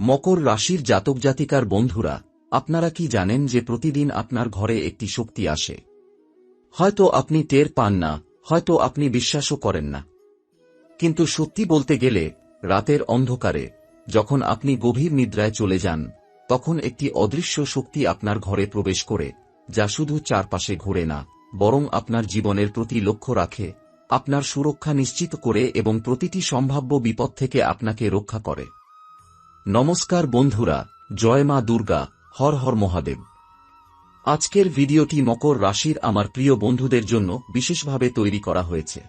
মকর রাশির জাতক জাতিকার বন্ধুরা, আপনারা কি জানেন যে প্রতিদিন আপনার ঘরে একটি শক্তি আসে? হয়তো আপনি টের পান না, হয়তো আপনি বিশ্বাসও করেন না। কিন্তু সত্যি বলতে গেলে, রাতের অন্ধকারে, যখন আপনি গভীর নিদ্রায় চলে যান, তখন একটি অদৃশ্য শক্তি আপনার ঘরে প্রবেশ করে, যা শুধু চারপাশে ঘুরে না, বরং আপনার জীবনের প্রতি লক্ষ্য রাখে, আপনার সুরক্ষা নিশ্চিত করে এবং প্রতিটি সম্ভাব্য বিপদ থেকে আপনাকে রক্ষা করে। নমস্কার বন্ধুরা, জয় মা দুর্গা, হর হর মহাদেব। আজকের ভিডিওটি মকর রাশির আমার প্রিয় বন্ধুদের জন্য বিশেষভাবে তৈরি করা হয়েছে।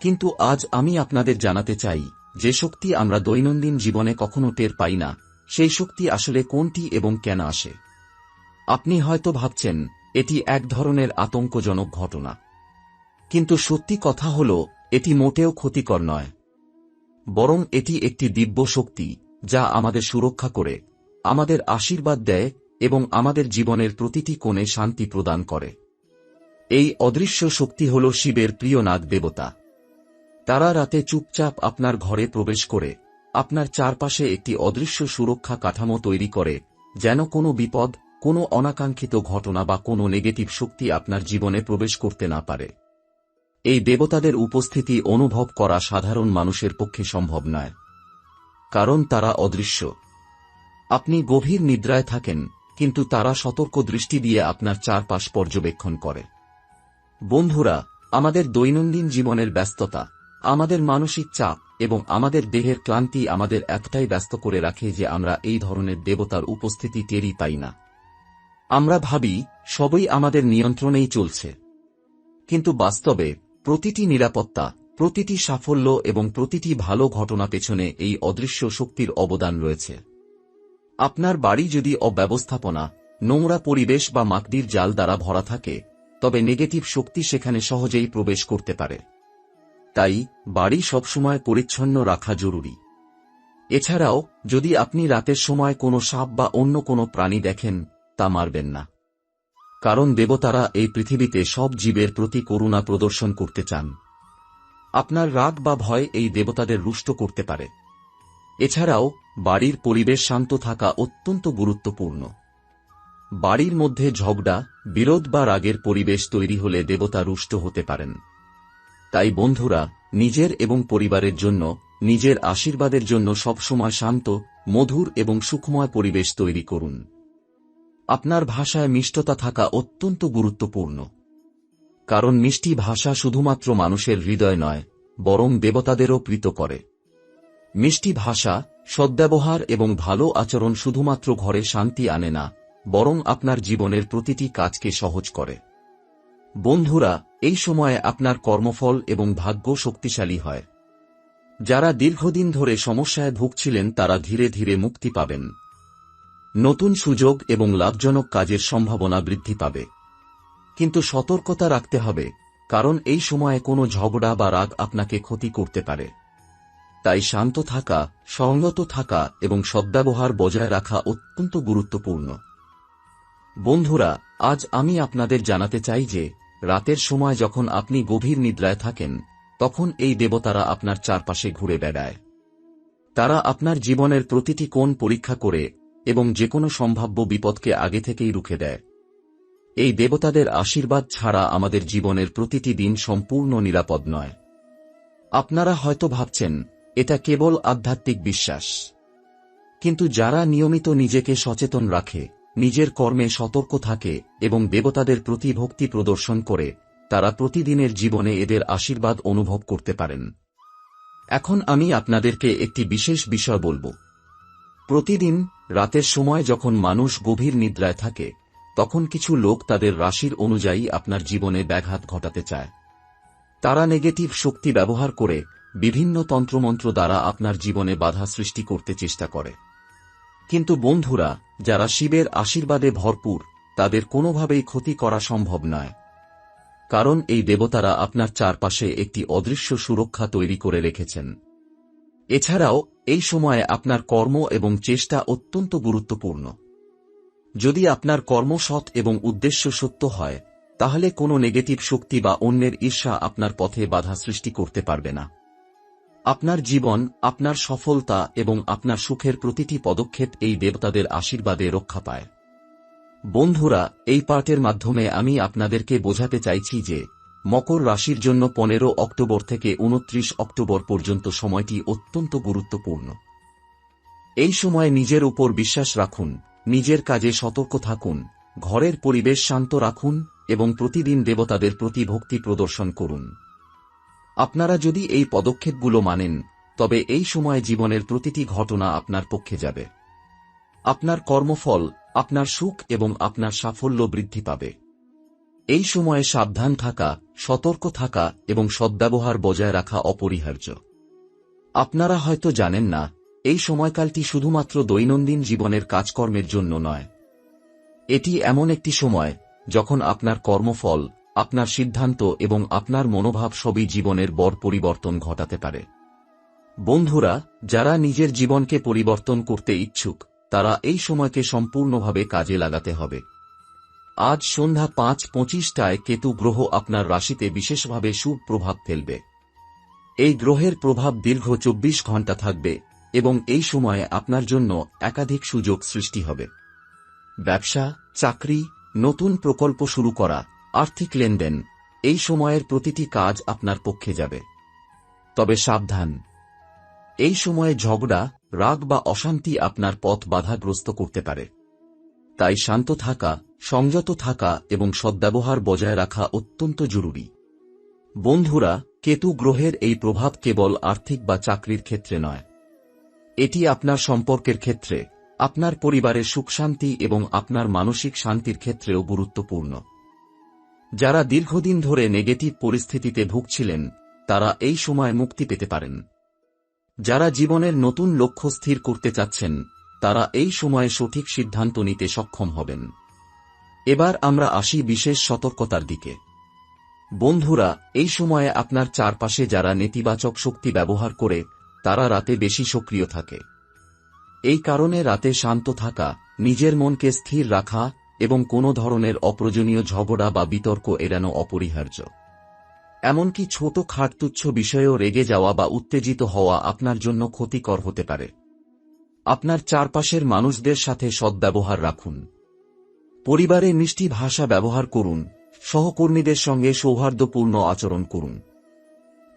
কিন্তু আজ আমি আপনাদের জানাতে চাই, যে শক্তি আমরা দৈনন্দিন জীবনে কখনো টের পাই না, সেই শক্তি আসলে কোনটি এবং কেন আসে? আপনি হয়তো ভাবছেন, এটি এক ধরনের আতঙ্কজনক ঘটনা। কিন্তু সত্যি কথা হল, এটি মোটেও ক্ষতিকর নয়। বরং এটি একটি দিব্য শক্তি যা আমাদের সুরক্ষা করে, আমাদের আশীর্বাদ দেয় এবং আমাদের জীবনের প্রতিটি কোণে শান্তি প্রদান করে। এই অদৃশ্য শক্তি হল শিবের প্রিয় নাগ দেবতা। তারা রাতে চুপচাপ আপনার ঘরে প্রবেশ করে, আপনার চারপাশে একটি অদৃশ্য সুরক্ষা কাঠামো তৈরি করে, যেন কোনো বিপদ, কোনো অনাকাঙ্ক্ষিত ঘটনা বা কোনো নেগেটিভ শক্তি আপনার জীবনে প্রবেশ করতে না পারে। এই দেবতাদের উপস্থিতি অনুভব করা সাধারণ মানুষের পক্ষে সম্ভব নয়। কারণ তারা অদৃশ্য। আপনি গভীর নিদ্রায় থাকেন, কিন্তু তারা সতর্ক দৃষ্টি দিয়ে আপনার চারপাশ পর্যবেক্ষণ করে। বন্ধুরা, আমাদের দৈনন্দিন জীবনের ব্যস্ততা, আমাদের মানসিক চাপ এবং আমাদের দেহের ক্লান্তি আমাদের এতটাই ব্যস্ত করে রাখে যে আমরা এই ধরনের দেবতার উপস্থিতি টেরই পাই না। আমরা ভাবি, সবই আমাদের নিয়ন্ত্রণেই চলছে। কিন্তু বাস্তবে, প্রতিটি নিরাপত্তা প্রতিটি সাফল্য এবং প্রতিটি ভালো ঘটনা পেছনে এই অদৃশ্য শক্তির অবদান রয়েছে। আপনার বাড়ি যদি অব্যবস্থাপনা, নোংরা পরিবেশ বা মাকডির জাল দ্বারা ভরা থাকে, তবে নেগেটিভ শক্তি সেখানে সহজেই প্রবেশ করতে পারে। তাই বাড়ি সবসময় পরিচ্ছন্ন রাখা জরুরি। এছাড়াও, যদি আপনি রাতের সময় কোনো সাপ বা অন্য কোনো প্রাণী দেখেন, তা মারবেন না। কারণ দেবতারা এই পৃথিবীতে সব জীবের প্রতি করুণা প্রদর্শন করতে চান। আপনার রাগ বা ভয় এই দেবতাদের রুষ্ট করতে পারে। এছাড়াও, বাড়ির পরিবেশ শান্ত থাকা অত্যন্ত গুরুত্বপূর্ণ। বাড়ির মধ্যে ঝগড়া, বিরোধ বা রাগের পরিবেশ তৈরি হলে দেবতা রুষ্ট হতে পারেন। তাই বন্ধুরা, নিজের এবং পরিবারের জন্য, নিজের আশীর্বাদের জন্য সবসময় শান্ত, মধুর এবং সুখময় পরিবেশ তৈরি করুন। আপনার ভাষায় মিষ্টতা থাকা অত্যন্ত গুরুত্বপূর্ণ। কারণ মিষ্টি ভাষা শুধুমাত্র মানুষের হৃদয় নয়, বরং দেবতাদেরও প্রীত করে। মিষ্টি ভাষা, সদ্ব্যবহার এবং ভালো আচরণ শুধুমাত্র ঘরে শান্তি আনে না, বরং আপনার জীবনের প্রতিটি কাজকে সহজ করে। বন্ধুরা, এই সময়ে আপনার কর্মফল এবং ভাগ্য শক্তিশালী হয়। যারা দীর্ঘদিন ধরে সমস্যায় ভুগছিলেন, তারা ধীরে ধীরে মুক্তি পাবেন। নতুন সুযোগ এবং লাভজনক কাজের সম্ভাবনা বৃদ্ধি পাবে। কিন্তু সতর্কতা রাখতে হবে, কারণ এই সময়ে কোনো ঝগড়া বা রাগ আপনাকে ক্ষতি করতে পারে। তাই শান্ত থাকা সংযত থাকা এবং সদ্ব্যবহার বজায় রাখা অত্যন্ত গুরুত্বপূর্ণ। বন্ধুরা, আজ আমি আপনাদের জানাতে চাই যে, রাতের সময় যখন আপনি গভীর নিদ্রায় থাকেন, তখন এই দেবতারা আপনার চারপাশে ঘুরে বেড়ায়। তারা আপনার জীবনের প্রতিটি কোণ পরীক্ষা করে এবং যে কোনো সম্ভাব্য বিপদকে আগে থেকেই রুখে দেয়। এই দেবতাদের আশীর্বাদ ছাড়া আমাদের জীবনের প্রতিটি দিন সম্পূর্ণ নিরাপদ নয়। আপনারা হয়তো ভাবছেন, এটা কেবল আধ্যাত্মিক বিশ্বাস। কিন্তু যারা নিয়মিত নিজেকে সচেতন রাখে, নিজের কর্মে সতর্ক থাকে এবং দেবতাদের প্রতি ভক্তি প্রদর্শন করে, তারা প্রতিদিনের জীবনে এদের আশীর্বাদ অনুভব করতে পারেন। এখন আমি আপনাদেরকে একটি বিশেষ বিষয় বলব। প্রতিদিন রাতের সময় যখন মানুষ গভীর নিদ্রায় থাকে তখন কিছু লোক তাদের রাশির অনুযায়ী আপনার জীবনে ব্যাঘাত ঘটাতে চায়। তারা নেগেটিভ শক্তি ব্যবহার করে বিভিন্ন তন্ত্রমন্ত্র দ্বারা আপনার জীবনে বাধা সৃষ্টি করতে চেষ্টা করে। কিন্তু বন্ধুরা, যারা শিবের আশীর্বাদে ভরপুর, তাদের কোনোভাবেই ক্ষতি করা সম্ভব নয়। কারণ এই দেবতারা আপনার চারপাশে একটি অদৃশ্য সুরক্ষা তৈরি করে রেখেছেন। এছাড়াও, এই সময়ে আপনার কর্ম এবং চেষ্টা অত্যন্ত গুরুত্বপূর্ণ। যদি আপনার কর্ম সৎ এবং উদ্দেশ্য সত্য হয়, তাহলে কোনো নেগেটিভ শক্তি বা অন্যের ঈর্ষা আপনার পথে বাধা সৃষ্টি করতে পারবে না। আপনার জীবন, আপনার সফলতা এবং আপনার সুখের প্রতিটি পদক্ষেপ এই দেবতাদের আশীর্বাদে রক্ষা পায়। বন্ধুরা, এই পার্টের মাধ্যমে আমি আপনাদেরকে বোঝাতে চাইছি যে, মকর রাশির জন্য পনেরো অক্টোবর থেকে উনত্রিশ অক্টোবর পর্যন্ত সময়টি অত্যন্ত গুরুত্বপূর্ণ। এই সময় নিজের উপর বিশ্বাস রাখুন নিজের কাজে সতর্ক থাকুন, ঘরের পরিবেশ শান্ত রাখুন এবং প্রতিদিন দেবতাদের প্রতি ভক্তি প্রদর্শন করুন। আপনারা যদি এই পদক্ষেপগুলো মানেন, তবে এই সময় জীবনের প্রতিটি ঘটনা আপনার পক্ষে যাবে। আপনার কর্মফল, আপনার সুখ এবং আপনার সাফল্য বৃদ্ধি পাবে। এই সময়ে সাবধান থাকা, সতর্ক থাকা এবং সদ্ব্যবহার বজায় রাখা অপরিহার্য। আপনারা হয়তো জানেন না এই সময়কালটি শুধুমাত্র দৈনন্দিন জীবনের কাজকর্মের জন্য নয়। এটি এমন একটি সময়, যখন আপনার কর্মফল, আপনার সিদ্ধান্ত এবং আপনার মনোভাব সবই জীবনের বড় পরিবর্তন ঘটাতে পারে। বন্ধুরা, যারা নিজের জীবনকে পরিবর্তন করতে ইচ্ছুক, তারা এই সময়কে সম্পূর্ণভাবে কাজে লাগাতে হবে। আজ সন্ধ্যা পাঁচ পঁচিশটায় কেতু গ্রহ আপনার রাশিতে বিশেষভাবে সুপ্রভাব ফেলবে। এই গ্রহের প্রভাব দীর্ঘ চব্বিশ ঘণ্টা থাকবে। এবং এই সময়ে আপনার জন্য একাধিক সুযোগ সৃষ্টি হবে। ব্যবসা, চাকরি, নতুন প্রকল্প শুরু করা, আর্থিক লেনদেন, এই সময়ের প্রতিটি কাজ আপনার পক্ষে যাবে। তবে সাবধান। এই সময়ে ঝগড়া, রাগ বা অশান্তি আপনার পথ বাধাগ্রস্ত করতে পারে। তাই শান্ত থাকা, সংযত থাকা এবং সদ্ব্যবহার বজায় রাখা অত্যন্ত জরুরি। বন্ধুরা, কেতু গ্রহের এই প্রভাব কেবল আর্থিক বা চাকরির ক্ষেত্রে নয়। এটি আপনার সম্পর্কের ক্ষেত্রে, আপনার পরিবারের সুখশান্তি এবং আপনার মানসিক শান্তির ক্ষেত্রেও গুরুত্বপূর্ণ। যারা দীর্ঘদিন ধরে নেগেটিভ পরিস্থিতিতে ভুগছিলেন, তারা এই সময় মুক্তি পেতে পারেন। যারা জীবনের নতুন লক্ষ্য স্থির করতে চাচ্ছেন, তারা এই সময়ে সঠিক সিদ্ধান্ত নিতে সক্ষম হবেন। এবার আমরা আসি বিশেষ সতর্কতার দিকে। বন্ধুরা, এই সময়ে আপনার চারপাশে যারা নেতিবাচক শক্তি ব্যবহার করে তারা রাতে বেশি সক্রিয় থাকে। এই কারণে রাতে শান্ত থাকা, নিজের মনকে স্থির রাখা এবং কোনো ধরনের অপ্রয়োজনীয় ঝগড়া বা বিতর্ক এড়ানো অপরিহার্য। এমনকি ছোট খাটতুচ্ছ বিষয়েও রেগে যাওয়া বা উত্তেজিত হওয়া আপনার জন্য ক্ষতিকর হতে পারে। আপনার চারপাশের মানুষদের সাথে সদ্ব্যবহার রাখুন। পরিবারে মিষ্টি ভাষা ব্যবহার করুন, সহকর্মীদের সঙ্গে সৌহার্দ্যপূর্ণ আচরণ করুন।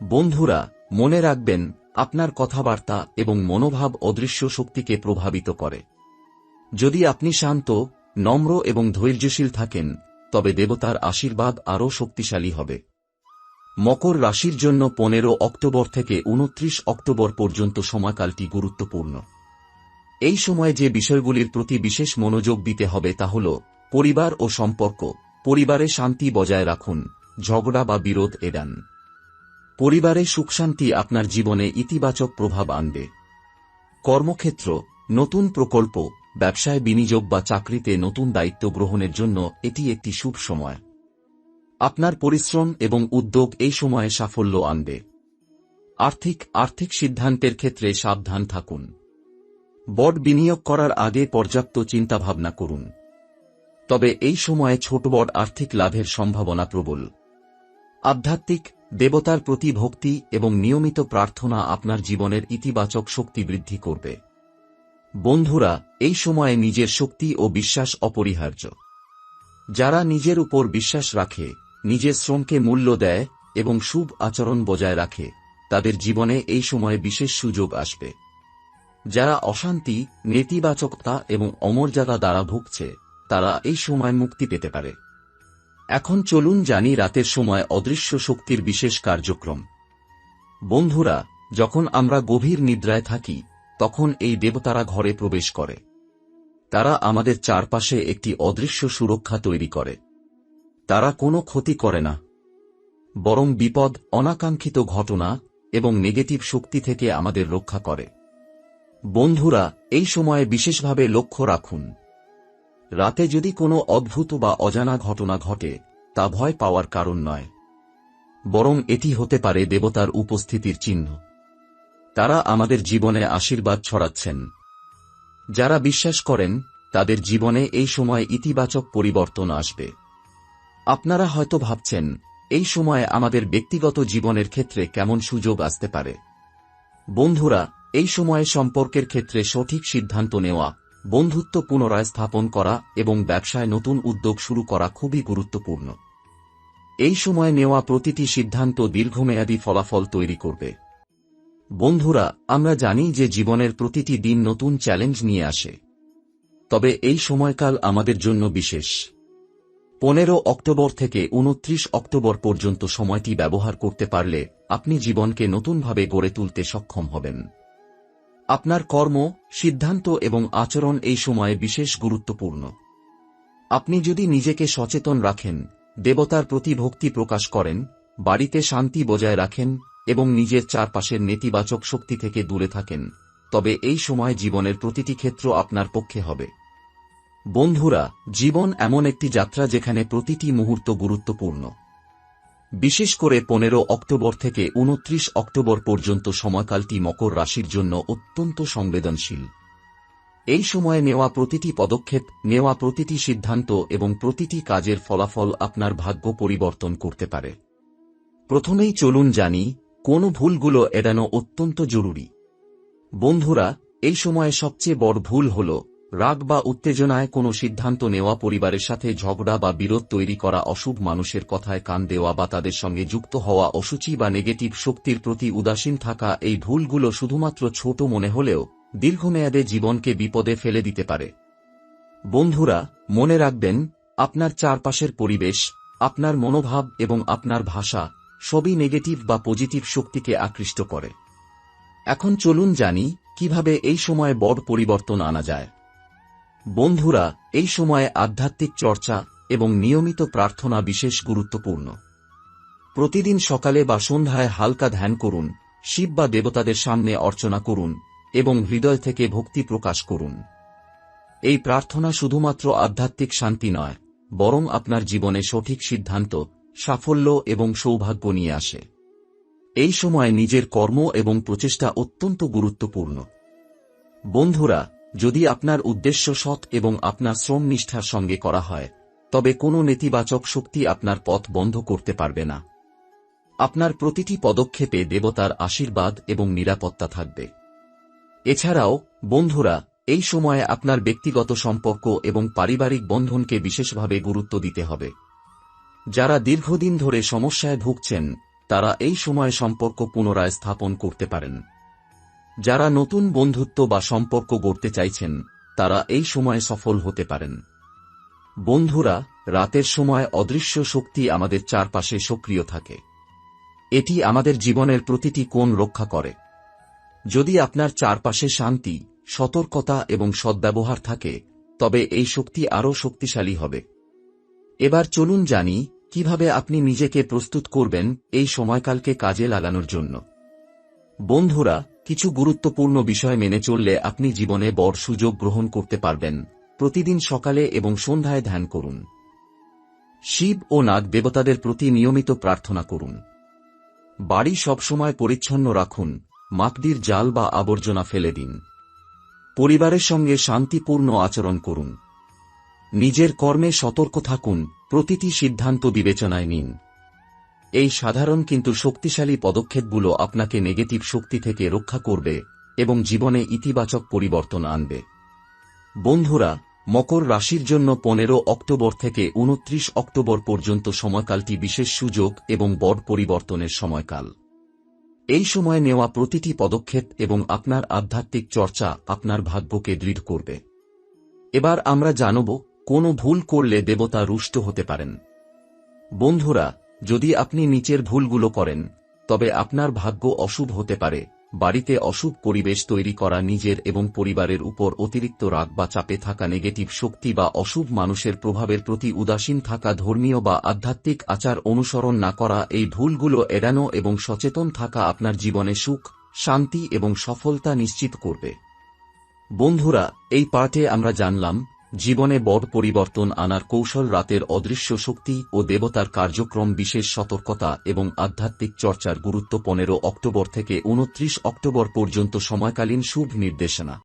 বন্ধুরা, মনে রাখবেন আপনার কথাবার্তা এবং মনোভাব অদৃশ্য শক্তিকে প্রভাবিত করে। যদি আপনি শান্ত, নম্র এবং ধৈর্যশীল থাকেন, তবে দেবতার আশীর্বাদ আরও শক্তিশালী হবে। মকর রাশির জন্য পনেরো অক্টোবর থেকে উনত্রিশ অক্টোবর পর্যন্ত সময়কালটি গুরুত্বপূর্ণ। এই সময়ে যে বিষয়গুলির প্রতি বিশেষ মনোযোগ দিতে হবে তা হল পরিবার ও সম্পর্ক। পরিবারে শান্তি বজায় রাখুন, ঝগড়া বা বিরোধ এড়ান। পরিবারে সুখশান্তি আপনার জীবনে ইতিবাচক প্রভাব আনবে। কর্মক্ষেত্র, নতুন প্রকল্প, ব্যবসায় বিনিয়োগ বা চাকরিতে নতুন দায়িত্ব গ্রহণের জন্য এটি একটি শুভ সময়। আপনার পরিশ্রম এবং উদ্যোগ এই সময়ে সাফল্য আনবে। আর্থিক আর্থিক সিদ্ধান্তের ক্ষেত্রে সাবধান থাকুন। বড বিনিয়োগ করার আগে পর্যাপ্ত চিন্তাভাবনা করুন। তবে এই সময়ে ছোট বড় আর্থিক লাভের সম্ভাবনা প্রবল। আধ্যাত্মিক দেবতার প্রতি ভক্তি এবং নিয়মিত প্রার্থনা আপনার জীবনের ইতিবাচক শক্তি বৃদ্ধি করবে। বন্ধুরা, এই সময়ে নিজের শক্তি ও বিশ্বাস অপরিহার্য। যারা নিজের উপর বিশ্বাস রাখে, নিজের শ্রমকে মূল্য দেয় এবং শুভ আচরণ বজায় রাখে, তাদের জীবনে এই সময়ে বিশেষ সুযোগ আসবে। যারা অশান্তি, নেতিবাচকতা এবং অমর্যাদা দ্বারা ভুগছে, তারা এই সময় মুক্তি পেতে পারে। এখন চলুন জানি রাতের সময় অদৃশ্য শক্তির বিশেষ কার্যক্রম। বন্ধুরা, যখন আমরা গভীর নিদ্রায় থাকি, তখন এই দেবতারা ঘরে প্রবেশ করে। তারা আমাদের চারপাশে একটি অদৃশ্য সুরক্ষা তৈরি করে। তারা কোনো ক্ষতি করে না। বরং বিপদ, অনাকাঙ্ক্ষিত ঘটনা এবং নেগেটিভ শক্তি থেকে আমাদের রক্ষা করে। বন্ধুরা, এই সময়ে বিশেষভাবে লক্ষ্য রাখুন। রাতে যদি কোনো অদ্ভুত বা অজানা ঘটনা ঘটে, তা ভয় পাওয়ার কারণ নয়। বরং এটি হতে পারে দেবতার উপস্থিতির চিহ্ন। তারা আমাদের জীবনে আশীর্বাদ ছড়াচ্ছেন। যারা বিশ্বাস করেন, তাদের জীবনে এই সময় ইতিবাচক পরিবর্তন আসবে। আপনারা হয়তো ভাবছেন, এই সময়ে আমাদের ব্যক্তিগত জীবনের ক্ষেত্রে কেমন সুযোগ আসতে পারে। বন্ধুরা, এই সময়ে সম্পর্কের ক্ষেত্রে সঠিক সিদ্ধান্ত নেওয়া বন্ধুত্ব পুনরায় স্থাপন করা এবং ব্যবসায় নতুন উদ্যোগ শুরু করা খুবই গুরুত্বপূর্ণ। এই সময় নেওয়া প্রতিটি সিদ্ধান্ত দীর্ঘমেয়াদী ফলাফল তৈরি করবে। বন্ধুরা, আমরা জানি যে জীবনের প্রতিটি দিন নতুন চ্যালেঞ্জ নিয়ে আসে। তবে এই সময়কাল আমাদের জন্য বিশেষ। পনেরো অক্টোবর থেকে উনত্রিশ অক্টোবর পর্যন্ত সময়টি ব্যবহার করতে পারলে আপনি জীবনকে নতুনভাবে গড়ে তুলতে সক্ষম হবেন। আপনার কর্ম, সিদ্ধান্ত এবং আচরণ এই সময়ে বিশেষ গুরুত্বপূর্ণ। আপনি যদি নিজেকে সচেতন রাখেন, দেবতার প্রতি ভক্তি প্রকাশ করেন, বাড়িতে শান্তি বজায় রাখেন এবং নিজের চারপাশের নেতিবাচক শক্তি থেকে দূরে থাকেন, তবে এই সময় জীবনের প্রতিটি ক্ষেত্র আপনার পক্ষে হবে। বন্ধুরা, জীবন এমন একটি যাত্রা যেখানে প্রতিটি মুহূর্ত গুরুত্বপূর্ণ। বিশেষ করে পনেরো অক্টোবর থেকে উনত্রিশ অক্টোবর পর্যন্ত সময়কালটি মকর রাশির জন্য অত্যন্ত সংবেদনশীল। এই সময়ে নেওয়া প্রতিটি পদক্ষেপ, নেওয়া প্রতিটি সিদ্ধান্ত এবং প্রতিটি কাজের ফলাফল আপনার ভাগ্য পরিবর্তন করতে পারে। প্রথমেই চলুন জানি, কোন ভুলগুলো এড়ানো অত্যন্ত জরুরি। বন্ধুরা, এই সময়ে সবচেয়ে বড় ভুল হল রাগ বা উত্তেজনায় কোনো সিদ্ধান্ত নেওয়া পরিবারের সাথে ঝগড়া বা বিরোধ তৈরি করা অশুভ মানুষের কথায় কান দেওয়া বা তাদের সঙ্গে যুক্ত হওয়া অসুচি বা নেগেটিভ শক্তির প্রতি উদাসীন থাকা এই ভুলগুলো শুধুমাত্র ছোট মনে হলেও দীর্ঘমেয়াদে জীবনকে বিপদে ফেলে দিতে পারে। বন্ধুরা, মনে রাখবেন, আপনার চারপাশের পরিবেশ, আপনার মনোভাব এবং আপনার ভাষা সবই নেগেটিভ বা পজিটিভ শক্তিকে আকৃষ্ট করে। এখন চলুন জানি কীভাবে এই সময়ে বড় পরিবর্তন আনা যায়। বন্ধুরা, এই সময়ে আধ্যাত্মিক চর্চা এবং নিয়মিত প্রার্থনা বিশেষ গুরুত্বপূর্ণ। প্রতিদিন সকালে বা সন্ধ্যায় হালকা ধ্যান করুন, শিব বা দেবতাদের সামনে অর্চনা করুন এবং হৃদয় থেকে ভক্তি প্রকাশ করুন। এই প্রার্থনা শুধুমাত্র আধ্যাত্মিক শান্তি নয়, বরং আপনার জীবনে সঠিক সিদ্ধান্ত, সাফল্য এবং সৌভাগ্য নিয়ে আসে। এই সময় নিজের কর্ম এবং প্রচেষ্টা অত্যন্ত গুরুত্বপূর্ণ। বন্ধুরা যদি আপনার উদ্দেশ্য সৎ এবং আপনার শ্রম নিষ্ঠার সঙ্গে করা হয়, তবে কোনো নেতিবাচক শক্তি আপনার পথ বন্ধ করতে পারবে না। আপনার প্রতিটি পদক্ষেপে দেবতার আশীর্বাদ এবং নিরাপত্তা থাকবে। এছাড়াও, বন্ধুরা, এই সময়ে আপনার ব্যক্তিগত সম্পর্ক এবং পারিবারিক বন্ধনকে বিশেষভাবে গুরুত্ব দিতে হবে। যারা দীর্ঘদিন ধরে সমস্যায় ভুগছেন, তারা এই সময় সম্পর্ক পুনরায় স্থাপন করতে পারেন। যারা নতুন বন্ধুত্ব বা সম্পর্ক গড়তে চাইছেন, তারা এই সময়ে সফল হতে পারেন। বন্ধুরা, রাতের সময় অদৃশ্য শক্তি আমাদের চারপাশে সক্রিয় থাকে। এটি আমাদের জীবনের প্রতিটি কোণ রক্ষা করে। যদি আপনার চারপাশে শান্তি, সতর্কতা এবং সদ্ব্যবহার থাকে, তবে এই শক্তি আরও শক্তিশালী হবে। এবার চলুন জানি, কীভাবে আপনি নিজেকে প্রস্তুত করবেন এই সময়কালকে কাজে লাগানোর জন্য। বন্ধুরা কিছু গুরুত্বপূর্ণ বিষয় মেনে চললে আপনি জীবনে বড় সুযোগ গ্রহণ করতে পারবেন। প্রতিদিন সকালে এবং সন্ধ্যায় ধ্যান করুন। শিব ও নাগ দেবতাদের প্রতি নিয়মিত প্রার্থনা করুন। বাড়ি সবসময় পরিচ্ছন্ন রাখুন মাকদির জাল বা আবর্জনা ফেলে দিন। পরিবারের সঙ্গে শান্তিপূর্ণ আচরণ করুন। নিজের কর্মে সতর্ক থাকুন, প্রতিটি সিদ্ধান্ত বিবেচনায় নিন। এই সাধারণ কিন্তু শক্তিশালী পদক্ষেপগুলো আপনাকে নেগেটিভ শক্তি থেকে রক্ষা করবে এবং জীবনে ইতিবাচক পরিবর্তন আনবে। বন্ধুরা, মকর রাশির জন্য পনেরো অক্টোবর থেকে উনত্রিশ অক্টোবর পর্যন্ত সময়কালটি বিশেষ সুযোগ এবং বড় পরিবর্তনের সময়কাল। এই সময় নেওয়া প্রতিটি পদক্ষেপ এবং আপনার আধ্যাত্মিক চর্চা আপনার ভাগ্যকে দৃঢ় করবে। এবার আমরা জানব, কোনো ভুল করলে দেবতা রুষ্ট হতে পারেন। বন্ধুরা যদি আপনি নিচের ভুলগুলো করেন, তবে আপনার ভাগ্য অশুভ হতে পারে। বাড়িতে অশুভ পরিবেশ তৈরি করা নিজের এবং পরিবারের উপর অতিরিক্ত রাগ বা চাপে থাকা নেগেটিভ শক্তি বা অশুভ মানুষের প্রভাবের প্রতি উদাসীন থাকা ধর্মীয় বা আধ্যাত্মিক আচার অনুসরণ না করা, এই ভুলগুলো এড়ানো এবং সচেতন থাকা আপনার জীবনে সুখ, শান্তি এবং সফলতা নিশ্চিত করবে। বন্ধুরা, এই পাঠে আমরা জানলাম জীবনে বড় পরিবর্তন আনার কৌশল রাতের অদৃশ্য শক্তি ও দেবতার কার্যক্রম বিশেষ সতর্কতা এবং আধ্যাত্মিক চর্চার গুরুত্ব পনেরো অক্টোবর থেকে উনত্রিশ অক্টোবর পর্যন্ত সময়কালীন শুভ নির্দেশনা।